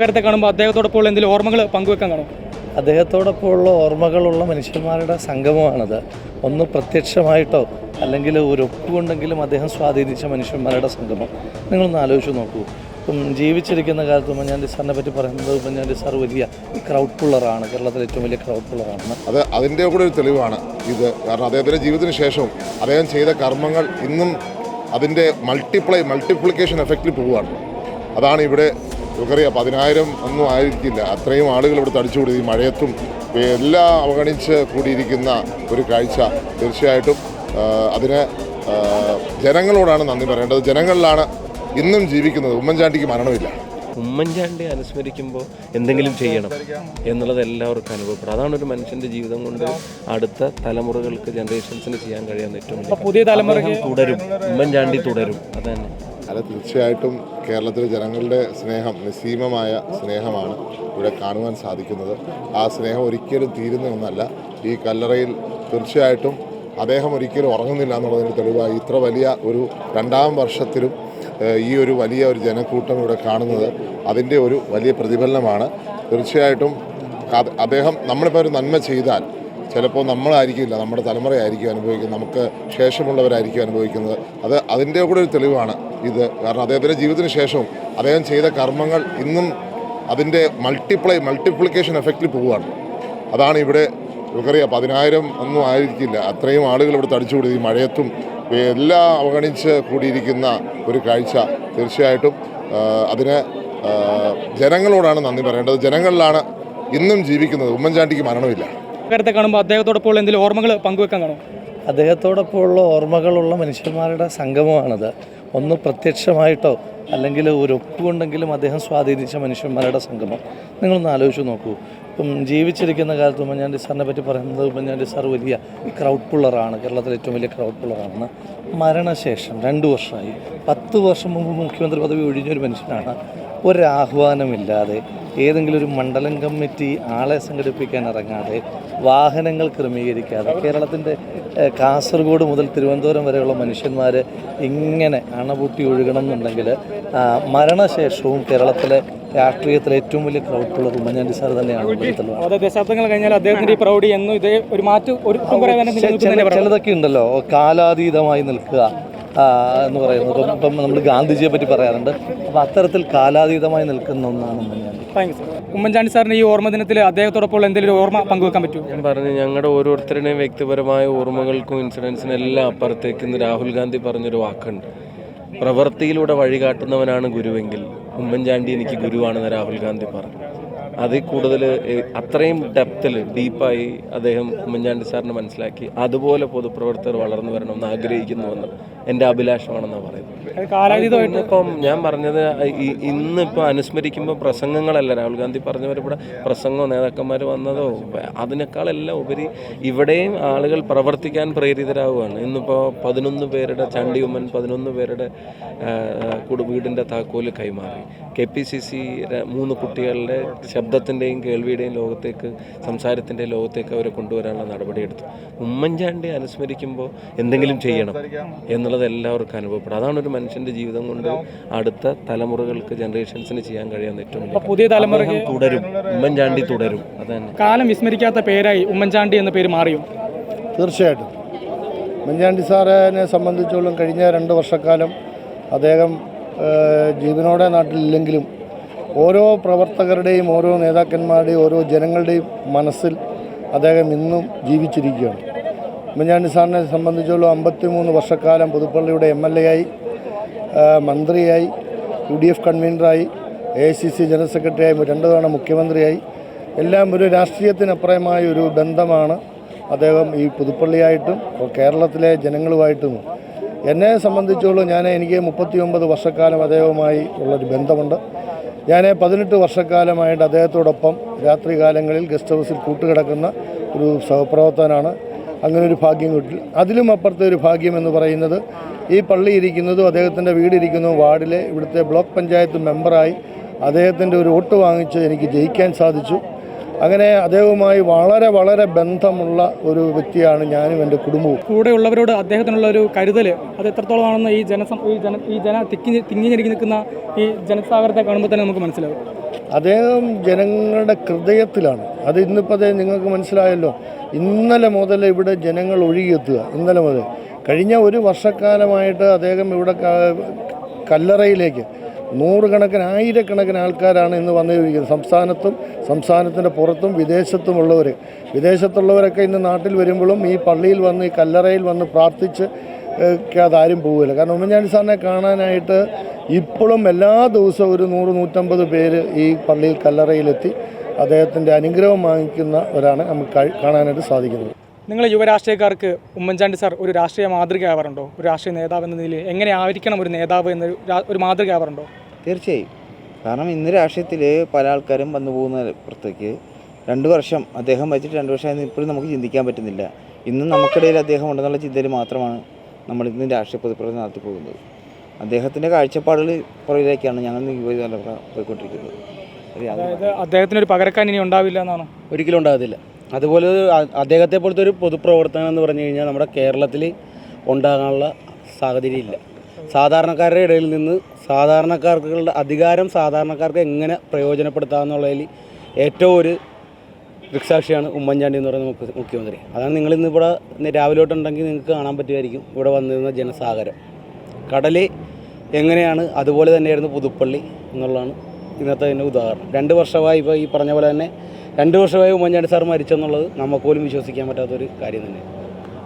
നേരത്തെ കാണുമ്പോൾ അദ്ദേഹത്തോടൊപ്പം ഉള്ള എന്തെങ്കിലും ഓർമ്മകൾ പങ്കുവെക്കാൻ കാണും അദ്ദേഹത്തോടൊപ്പം ഉള്ള ഓർമ്മകളുള്ള മനുഷ്യന്മാരുടെ സംഗമമാണത്. ഒന്ന് പ്രത്യക്ഷമായിട്ടോ അല്ലെങ്കിൽ ഒരു ഒപ്പുകൊണ്ടെങ്കിലും അദ്ദേഹം സ്വാധീനിച്ച മനുഷ്യന്മാരുടെ സംഗമം. നിങ്ങളൊന്ന് ആലോചിച്ച് നോക്കൂ. ഇപ്പം ജീവിച്ചിരിക്കുന്ന കാലത്ത് ഉമ്മൻചാണ്ടി സാറിനെ പറ്റി പറയുന്നത് ഉമ്മൻചാണ്ടി സാർ വലിയ ക്രൗഡ് പുള്ളറാണ് കേരളത്തിലെ ഏറ്റവും വലിയ ക്രൗഡ് പുള്ളറാണ് അത് അതിന്റെ കൂടെ ഒരു തെളിവാണ് ഇത്. കാരണം അദ്ദേഹത്തിന്റെ ജീവിതത്തിന് ശേഷവും അദ്ദേഹം ചെയ്ത കർമ്മങ്ങൾ ഇന്നും അതിന്റെ മൾട്ടിപ്ലൈ മൾട്ടിപ്ലിക്കേഷൻ എഫക്റ്റിൽ പോവുകയാണ്. അതാണ് ഇവിടെ നമുക്കറിയാം പതിനായിരം ഒന്നും ആയിരിക്കില്ല. അത്രയും ആളുകൾ ഇവിടെ തടിച്ചുകൂടി ഈ മഴയത്തും എല്ലാം അവഗണിച്ച് കൂടിയിരിക്കുന്ന ഒരു കാഴ്ച തീർച്ചയായിട്ടും അതിന് ജനങ്ങളോടാണ് നന്ദി പറയേണ്ടത്. ജനങ്ങളിലാണ് ഇന്നും ജീവിക്കുന്നത്. ഉമ്മൻചാണ്ടിക്ക് മരണമില്ല. ഉമ്മൻചാണ്ടി അനുസ്മരിക്കുമ്പോൾ എന്തെങ്കിലും ചെയ്യണം എന്നുള്ളത് എല്ലാവർക്കും അനുഭവപ്പെടും. അതാണ് ഒരു മനുഷ്യന്റെ ജീവിതം കൊണ്ട് അടുത്ത തലമുറകൾക്ക് ജനറേഷൻസിന് ചെയ്യാൻ കഴിയാവുന്ന ഏറ്റവും പുതിയ തലമുറകൾ അദ്ദേഹം തുടരും. ഉമ്മൻചാണ്ടി തുടരും. അതന്നെ. അത് തീർച്ചയായിട്ടും കേരളത്തിലെ ജനങ്ങളുടെ സ്നേഹം നിസ്സീമമായ സ്നേഹമാണ് ഇവിടെ കാണുവാൻ സാധിക്കുന്നത്. ആ സ്നേഹം ഒരിക്കലും തീരുന്ന ഒന്നല്ല. ഈ കല്ലറയിൽ തീർച്ചയായിട്ടും അദ്ദേഹം ഒരിക്കലും ഉറങ്ങുന്നില്ല എന്നുള്ളതിന് തെളിവായി ഇത്ര വലിയ ഒരു രണ്ടാം വർഷത്തിലും ഈ ഒരു വലിയ ഒരു ജനക്കൂട്ടം ഇവിടെ കാണുന്നത് അതിന്റെ ഒരു വലിയ പ്രതിഫലനമാണ്. തീർച്ചയായിട്ടും അദ്ദേഹം നമ്മളിപ്പോൾ ഒരു നന്മ ചെയ്താൽ ചിലപ്പോൾ നമ്മളായിരിക്കില്ല നമ്മുടെ തലമുറയായിരിക്കും അനുഭവിക്കുന്നത് നമുക്ക് ശേഷമുള്ളവരായിരിക്കും അനുഭവിക്കുന്നത്. അത് അതിന്റെ കൂടെ ഒരു തെളിവാണ് ഇത്. കാരണം അദ്ദേഹത്തിന്റെ ജീവിതത്തിന് ശേഷവും അദ്ദേഹം ചെയ്ത കർമ്മങ്ങൾ ഇന്നും അതിന്റെ മൾട്ടിപ്ലൈ മൾട്ടിപ്ലിക്കേഷൻ എഫക്റ്റിൽ പോവുകയാണ്. അതാണ് ഇവിടെ നമുക്കറിയാം പതിനായിരം ഒന്നും ആയിരിക്കില്ല. അത്രയും ആളുകൾ ഇവിടെ തടിച്ചുകൂടി. ഈ മഴയത്തും എല്ലാം അവഗണിച്ച് കൂടിയിരിക്കുന്ന ഒരു കാഴ്ച തീർച്ചയായിട്ടും അതിന് ജനങ്ങളോടാണ് നന്ദി പറയേണ്ടത്. ജനങ്ങളിലാണ് ഇന്നും ജീവിക്കുന്നത്. ഉമ്മൻചാണ്ടിക്ക് മരണമില്ല. നേരത്തെ കാണുമ്പോൾ അദ്ദേഹത്തോടൊപ്പം എന്തെങ്കിലും ഓർമ്മകൾ പങ്കുവെക്കാൻ കാണും അദ്ദേഹത്തോടൊപ്പം ഉള്ള ഓർമ്മകളുള്ള മനുഷ്യന്മാരുടെ സംഗമമാണിത്. ഒന്ന് പ്രത്യക്ഷമായിട്ടോ അല്ലെങ്കിൽ ഒരു ഒപ്പുകൊണ്ടെങ്കിലും അദ്ദേഹം സ്വാധീനിച്ച മനുഷ്യന്മാരുടെ സംഗമം. നിങ്ങളൊന്ന് ആലോചിച്ച് നോക്കൂ. ഇപ്പം ജീവിച്ചിരിക്കുന്ന കാലത്ത് ഉമ്മൻചാണ്ടി സാറിനെ പറ്റി പറയുന്നത് ഉമ്മൻചാണ്ടി സാർ വലിയ ക്രൗഡ് പുള്ളറാണ് കേരളത്തിലെ ഏറ്റവും വലിയ ക്രൗഡ് പുള്ളറാണ് മരണശേഷം രണ്ട് വർഷമായി. പത്ത് വർഷം മുമ്പ് മുഖ്യമന്ത്രി പദവി ഒഴിഞ്ഞൊരു മനുഷ്യനാണ്. ഒരാഹ്വാനമില്ലാതെ ഏതെങ്കിലും ഒരു മണ്ഡലം കമ്മിറ്റി ആളെ സംഘടിപ്പിക്കാൻ ഇറങ്ങാതെ വാഹനങ്ങൾ ക്രമീകരിക്കാതെ കേരളത്തിന്റെ കാസർഗോഡ് മുതൽ തിരുവനന്തപുരം വരെയുള്ള മനുഷ്യന്മാർ ഇങ്ങനെ അണപൂട്ടി ഒഴുകണം എന്നുണ്ടെങ്കിൽ മരണശേഷവും കേരളത്തിലെ രാഷ്ട്രീയത്തിലെ ഏറ്റവും വലിയ ക്രൗഡ് ഉള്ളത് ഉമ്മൻചാണ്ടി സാർ തന്നെയാണ് ദശാബ്ദങ്ങൾ കഴിഞ്ഞാൽ അദ്ദേഹത്തിന്റെ ഈ പ്രൗഢി എന്നും ഇതേ ഒരു മാറ്റം ഒരു. ചിലതൊക്കെ ഉണ്ടല്ലോ. കാലാതീതമായി നിൽക്കുക. എന്ന് പറയുന്നത് ഇപ്പം ഇപ്പം നമ്മൾ ഗാന്ധിജിയെ പറ്റി പറയാറുണ്ട്. അപ്പോൾ അത്തരത്തിൽ കാലാതീതമായി നിൽക്കുന്ന ഒന്നാണ് Oommen Chandy. Thank you sir. Oommen Chandy സാറിന് ഈ ഓർമ്മ ദിനത്തിൽ അദ്ദേഹത്തോടൊപ്പം എന്തെങ്കിലും ഒരു ഓർമ്മ പങ്കുവെക്കാൻ പറ്റുമോ? ഞാൻ പറഞ്ഞു ഞങ്ങളുടെ ഓരോരുത്തരുടെയും വ്യക്തിപരമായ ഓർമ്മകൾക്കും ഇൻസിഡൻസിനും എല്ലാം അപ്പുറത്തേക്ക് ഇന്ന് രാഹുൽ ഗാന്ധി പറഞ്ഞൊരു വാക്കുണ്ട്. പ്രവൃത്തിയിലൂടെ വഴികാട്ടുന്നവനാണ് ഗുരുവെങ്കിൽ ഉമ്മൻചാണ്ടി എനിക്ക് ഗുരുവാണെന്ന് രാഹുൽ ഗാന്ധി പറഞ്ഞു. അതിൽ കൂടുതൽ അത്രയും ഡെപ്തിൽ ഡീപ്പായി അദ്ദേഹം ഉമ്മൻചാണ്ടി സാറിന് മനസ്സിലാക്കി അതുപോലെ പൊതുപ്രവർത്തകർ വളർന്നു വരണമെന്ന് ആഗ്രഹിക്കുന്നുവെന്ന് എന്റെ അഭിലാഷമാണെന്നാണ് പറയുന്നത്. ഇപ്പം ഇന്നിപ്പം ഞാൻ പറഞ്ഞത് ഇന്നിപ്പോൾ അനുസ്മരിക്കുമ്പോൾ പ്രസംഗങ്ങളല്ല. രാഹുൽ ഗാന്ധി പറഞ്ഞവർ ഇവിടെ പ്രസംഗമോ നേതാക്കന്മാർ വന്നതോ അതിനേക്കാളെല്ലാം ഉപരി ഇവിടെയും ആളുകൾ പ്രവർത്തിക്കാൻ പ്രേരിതരാകുകയാണ് ഇന്നിപ്പോൾ പതിനൊന്ന് പേരുടെ ചണ്ടി ഉമ്മൻ പതിനൊന്ന് പേരുടെ കുടു വീടിന്റെ താക്കോൽ കൈമാറി. കെ പി സി സി മൂന്ന് കുട്ടികളുടെ ശബ്ദത്തിന്റെയും കേൾവിയുടെയും ലോകത്തേക്ക് സംസാരത്തിന്റെ ലോകത്തേക്ക് അവരെ കൊണ്ടുവരാനുള്ള നടപടിയെടുത്തു. ഉമ്മൻചാണ്ടി അനുസ്മരിക്കുമ്പോൾ എന്തെങ്കിലും ചെയ്യണം എന്നുള്ളത് എല്ലാവർക്കും അനുഭവപ്പെടും. അതാണ് ഒരു മനുഷ്യന്റെ ജീവിതം കൊണ്ട് അടുത്ത തലമുറകൾക്ക് ജനറേഷൻസിന് ചെയ്യാൻ കഴിയാവുന്ന ഏറ്റവും പുതിയ തലമുറ തുടരും. ഉമ്മൻചാണ്ടി തുടരും. അതന്നെ. കാലം വിസ്മരിക്കാത്ത പേരായി ഉമ്മൻചാണ്ടി എന്ന പേര് മാറിയോ? തീർച്ചയായിട്ടും. ഉമ്മൻചാണ്ടി സാറിനെ സംബന്ധിച്ചോളം കഴിഞ്ഞ രണ്ട് വർഷക്കാലം അദ്ദേഹം ജീവനോടെ നാട്ടിലില്ലെങ്കിലും ഓരോ പ്രവർത്തകരുടെയും ഓരോ നേതാക്കന്മാരുടെയും ഓരോ ജനങ്ങളുടെയും മനസ്സിൽ അദ്ദേഹം ഇന്നും ജീവിച്ചിരിക്കുകയാണ്. ഉമ്മൻചാണ്ടി സാറിനെ സംബന്ധിച്ചോളം അമ്പത്തിമൂന്ന് വർഷക്കാലം പുതുപ്പള്ളിയുടെ എം എൽ എ ആയി മന്ത്രിയായി U D F കൺവീനറായി A I C C general സെക്രട്ടറിയായി രണ്ട് തവണ മുഖ്യമന്ത്രിയായി. എല്ലാം ഒരു രാഷ്ട്രീയത്തിനപ്പുറമായ ഒരു ബന്ധമാണ് അദ്ദേഹം ഈ പുതുപ്പള്ളിയായിട്ടും കേരളത്തിലെ ജനങ്ങളുമായിട്ടും. എന്നെ സംബന്ധിച്ചോളം ഞാൻ എനിക്ക് മുപ്പത്തി ഒമ്പത് വർഷക്കാലം അദ്ദേഹവുമായി ഉള്ളൊരു ബന്ധമുണ്ട്. ഞാൻ പതിനെട്ട് വർഷക്കാലമായിട്ട് അദ്ദേഹത്തോടൊപ്പം രാത്രി കാലങ്ങളിൽ ഗസ്റ്റ് ഹൗസിൽ കൂട്ടുകിടക്കുന്ന ഒരു സഹപ്രവർത്തകനാണ്. അങ്ങനെ ഒരു ഭാഗ്യം കിട്ടി. അതിലും അപ്പുറത്തെ ഒരു ഭാഗ്യം എന്ന് പറയുന്നത് ഈ പള്ളി ഇരിക്കുന്നതും അദ്ദേഹത്തിന്റെ വീടിരിക്കുന്നതും വാർഡിലെ ഇവിടുത്തെ ബ്ലോക്ക് പഞ്ചായത്ത് മെമ്പറായി അദ്ദേഹത്തിന്റെ ഒരു വോട്ട് വാങ്ങിച്ച് എനിക്ക് ജയിക്കാൻ സാധിച്ചു. അങ്ങനെ അദ്ദേഹവുമായി വളരെ വളരെ ബന്ധമുള്ള ഒരു വ്യക്തിയാണ് ഞാനും എന്റെ കുടുംബവും. കൂടെയുള്ളവരോട് അദ്ദേഹത്തിനുള്ള ഒരു കരുതൽ അത് എത്രത്തോളമാണെന്ന് ഈ ജനസം ഈ ജന ഈ ജന തിക്കി തിങ്ങിഞ്ഞിരിക്കി നിൽക്കുന്ന ഈ ജനസാഗരത്തെ കാണുമ്പോൾ തന്നെ നമുക്ക് മനസ്സിലാവും അദ്ദേഹം ജനങ്ങളുടെ ഹൃദയത്തിലാണ്. അത് ഇന്നിപ്പോൾ അതേ നിങ്ങൾക്ക് മനസ്സിലായല്ലോ. ഇന്നലെ മുതൽ ഇവിടെ ജനങ്ങൾ ഒഴുകിയെത്തുക. ഇന്നലെ മുതൽ. കഴിഞ്ഞ ഒരു വർഷക്കാലമായിട്ട് അദ്ദേഹം ഇവിടെ കല്ലറയിലേക്ക് നൂറുകണക്കിന് ആയിരക്കണക്കിന് ആൾക്കാരാണ് ഇന്ന് വന്നിരിക്കുന്നത്. സംസ്ഥാനത്തും സംസ്ഥാനത്തിന്റെ പുറത്തും വിദേശത്തുമുള്ളവർ വിദേശത്തുള്ളവരൊക്കെ ഇന്ന് നാട്ടിൽ വരുമ്പോഴും ഈ പള്ളിയിൽ വന്ന് ഈ കല്ലറയിൽ വന്ന് പ്രാർത്ഥിച്ച് അതാരും പോവില്ല. കാരണം ഉമ്മൻചാണ്ടി സാറിനെ കാണാനായിട്ട് ഇപ്പോഴും എല്ലാ ദിവസവും ഒരു നൂറ് നൂറ്റമ്പത് പേര് ഈ പള്ളിയിൽ കല്ലറയിലെത്തി അദ്ദേഹത്തിന്റെ അനുഗ്രഹം വാങ്ങിക്കുന്നവരാണ് നമുക്ക് കാണാനായിട്ട് സാധിക്കുന്നത് നിങ്ങൾ യുവരാഷ്ട്രീയക്കാർക്ക് ഉമ്മൻചാണ്ടി സാർ ഒരു രാഷ്ട്രീയ മാതൃകയാവാറുണ്ടോ ഒരു രാഷ്ട്രീയ നേതാവ് എന്ന നിലയിൽ എങ്ങനെ ആയിരിക്കണം ഒരു നേതാവ് എന്നൊരു രാ- ഒരു മാതൃകയാവാറുണ്ടോ തീർച്ചയായും. കാരണം ഇന്ന് രാഷ്ട്രീയത്തിൽ പല ആൾക്കാരും വന്നു പോകുന്ന പുറത്തേക്ക് രണ്ട് വർഷം അദ്ദേഹം വെച്ചിട്ട് രണ്ട് വർഷം ഇപ്പോഴും നമുക്ക് ചിന്തിക്കാൻ പറ്റുന്നില്ല. ഇന്ന് നമുക്കിടയിൽ അദ്ദേഹം ഉണ്ടെന്നുള്ള ചിന്തയിൽ മാത്രമാണ് നമ്മൾ ഇന്ന് രാഷ്ട്രീയ പൊതുപ്രവർത്തനം നടത്തി പോകുന്നത്. അദ്ദേഹത്തിന്റെ കാഴ്ചപ്പാടുകൾ പുറകിലേക്കാണ് ഞങ്ങൾ ഇന്ന് യുവതലമുറ പോയിക്കൊണ്ടിരിക്കുന്നത്. അതായത് അദ്ദേഹത്തിന് ഒരു പകരക്കാൻ ഇനി ഉണ്ടാവില്ല എന്നാണ്? ഒരിക്കലും ഉണ്ടാകത്തില്ല. അതുപോലെ അദ്ദേഹത്തെ പോലത്തെ ഒരു പൊതുപ്രവർത്തനം എന്ന് പറഞ്ഞു കഴിഞ്ഞാൽ നമ്മുടെ കേരളത്തിൽ ഉണ്ടാകാനുള്ള സാഹചര്യം ഇല്ല സാധാരണക്കാരുടെ ഇടയിൽ നിന്ന് സാധാരണക്കാർക്കുള്ള അധികാരം സാധാരണക്കാർക്ക് എങ്ങനെ പ്രയോജനപ്പെടുത്താം പ്രയോജനപ്പെടുത്താമെന്നുള്ളതിൽ ഏറ്റവും ഒരു ദൃക്സാക്ഷിയാണ് ഉമ്മൻചാണ്ടി എന്ന് പറയുന്ന മുഖ്യമന്ത്രി. അതാണ് നിങ്ങൾ ഇന്ന് ഇവിടെ രാവിലെ നിങ്ങൾക്ക് കാണാൻ പറ്റുമായിരിക്കും ഇവിടെ വന്നിരുന്ന ജനസാഗരം. കടൽ എങ്ങനെയാണ് അതുപോലെ തന്നെയായിരുന്നു പുതുപ്പള്ളി എന്നുള്ളതാണ് ഇന്നത്തെ തന്നെ ഉദാഹരണം. രണ്ട് വർഷമായി ഇപ്പോൾ ഈ പറഞ്ഞ പോലെ തന്നെ രണ്ട് വർഷമായി ഉമ്മൻചാണ്ടി സാർ മരിച്ചെന്നുള്ളത് നമുക്ക് പോലും വിശ്വസിക്കാൻ പറ്റാത്തൊരു കാര്യം തന്നെ.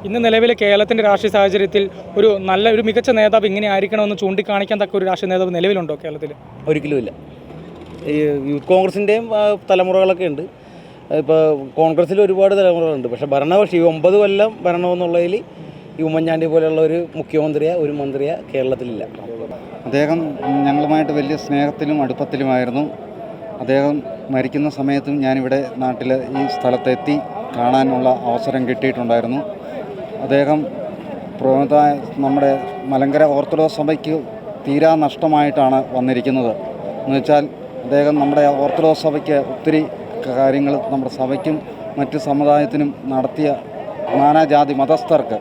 ഇന്ന് നിലവിലെ കേരളത്തിന്റെ രാഷ്ട്രീയ സാഹചര്യത്തിൽ ഒരു നല്ല ഒരു മികച്ച നേതാവ് ഇങ്ങനെ ആയിരിക്കണമെന്ന് ചൂണ്ടിക്കാണിക്കാൻ തക്ക ഒരു രാഷ്ട്രീയ നേതാവ് നിലവിലുണ്ടോ കേരളത്തിൽ ഒരിക്കലുമില്ല ഈ യൂത്ത് കോൺഗ്രസിന്റെയും തലമുറകളൊക്കെ ഉണ്ട്. ഇപ്പോൾ കോൺഗ്രസ്സിൽ ഒരുപാട് തലമുറകളുണ്ട്. പക്ഷേ ഭരണപക്ഷം ഈ ഒമ്പത് കൊല്ലം ഭരണമെന്നുള്ളതിൽ ഈ ഉമ്മൻചാണ്ടി പോലെയുള്ള ഒരു മുഖ്യമന്ത്രിയോ ഒരു മന്ത്രിയോ കേരളത്തിലില്ല. അദ്ദേഹം ഞങ്ങളുമായിട്ട് വലിയ സ്നേഹത്തിലും അടുപ്പത്തിലുമായിരുന്നു. അദ്ദേഹം മരിക്കുന്ന സമയത്തും ഞാനിവിടെ നാട്ടിൽ ഈ സ്ഥലത്തെത്തി കാണാനുള്ള അവസരം കിട്ടിയിട്ടുണ്ടായിരുന്നു. അദ്ദേഹം പ്രമുഖ നമ്മുടെ മലങ്കര ഓർത്തഡോക്സ് സഭയ്ക്ക് തീരാ നഷ്ടമായിട്ടാണ് വന്നിരിക്കുന്നത്. എന്ന് വെച്ചാൽ അദ്ദേഹം നമ്മുടെ ഓർത്തഡോക്സ് സഭയ്ക്ക് ഒത്തിരി കാര്യങ്ങൾ നമ്മുടെ സഭയ്ക്കും മറ്റ് സമുദായത്തിനും നടത്തിയ നാനാജാതി മതസ്ഥർക്ക്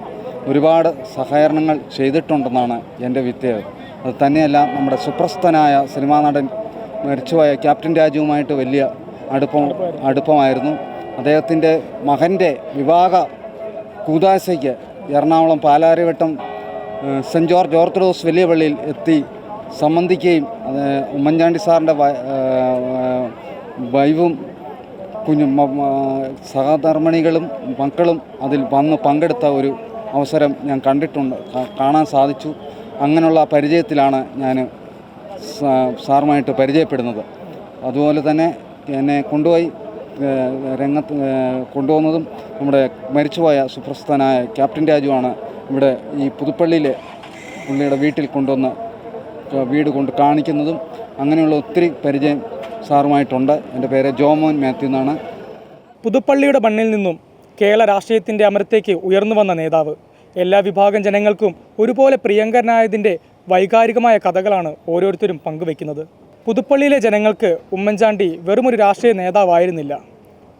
ഒരുപാട് സഹകരണങ്ങൾ ചെയ്തിട്ടുണ്ടെന്നാണ് എന്റെ വിദ്യ അത് തന്നെയല്ല നമ്മുടെ സുപ്രസ്തനായ സിനിമാ നടൻ മരിച്ചുപോയ ക്യാപ്റ്റൻ രാജുവുമായിട്ട് വലിയ അടുപ്പം അടുപ്പമായിരുന്നു. അദ്ദേഹത്തിന്റെ മകന്റെ വിവാഹ കൂതാശയ്ക്ക് Ernakulam Palarivattom saint George orthodox വലിയ പള്ളിയിൽ എത്തി സംബന്ധിക്കുകയും ഉമ്മൻചാണ്ടി സാറിന്റെ വൈവും കുഞ്ഞു സഹധർമ്മിണികളും മക്കളും അതിൽ വന്ന് പങ്കെടുത്ത ഒരു അവസരം ഞാൻ കണ്ടിട്ടുണ്ട് കാണാൻ സാധിച്ചു. അങ്ങനെയുള്ള പരിചയത്തിലാണ് ഞാൻ സാറുമായിട്ട് പരിചയപ്പെടുന്നത്. അതുപോലെ തന്നെ എന്നെ കൊണ്ടുപോയി രംഗത്ത് കൊണ്ടുപോകുന്നതും നമ്മുടെ മരിച്ചുപോയ സുപ്രസ്ഥനായ ക്യാപ്റ്റൻ രാജുവാണ് ഇവിടെ ഈ പുതുപ്പള്ളിയിലെ പുള്ളിയുടെ വീട്ടിൽ കൊണ്ടുവന്ന് വീട് കൊണ്ട് കാണിക്കുന്നതും അങ്ങനെയുള്ള ഒത്തിരി പരിചയം സാറുമായിട്ടുണ്ട്. എന്റെ പേര് ജോമോൻ മാത്യു എന്നാണ്. പുതുപ്പള്ളിയുടെ മണ്ണിൽ നിന്നും കേരള രാഷ്ട്രീയത്തിന്റെ അമരത്തേക്ക് ഉയർന്നു വന്ന നേതാവ്. എല്ലാ വിഭാഗം ജനങ്ങൾക്കും ഒരുപോലെ പ്രിയങ്കരനായതിന്റെ വൈകാരികമായ കഥകളാണ് ഓരോരുത്തരും പങ്കുവെക്കുന്നത് പുതുപ്പള്ളിയിലെ ജനങ്ങൾക്ക് ഉമ്മൻചാണ്ടി വെറുമൊരു രാഷ്ട്രീയ നേതാവായിരുന്നില്ല.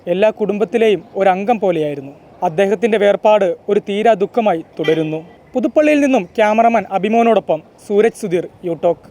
എല്ലാ കുടുംബത്തിലെയും ഒരംഗം പോലെയായിരുന്നു. അദ്ദേഹത്തിന്റെ വേർപാട് ഒരു തീരാ ദുഃഖമായി തുടരുന്നു. പുതുപ്പള്ളിയിൽ നിന്നും ക്യാമറമാൻ അഭിമോനോടൊപ്പം സൂരജ് സുധീർ യൂടോക്ക്.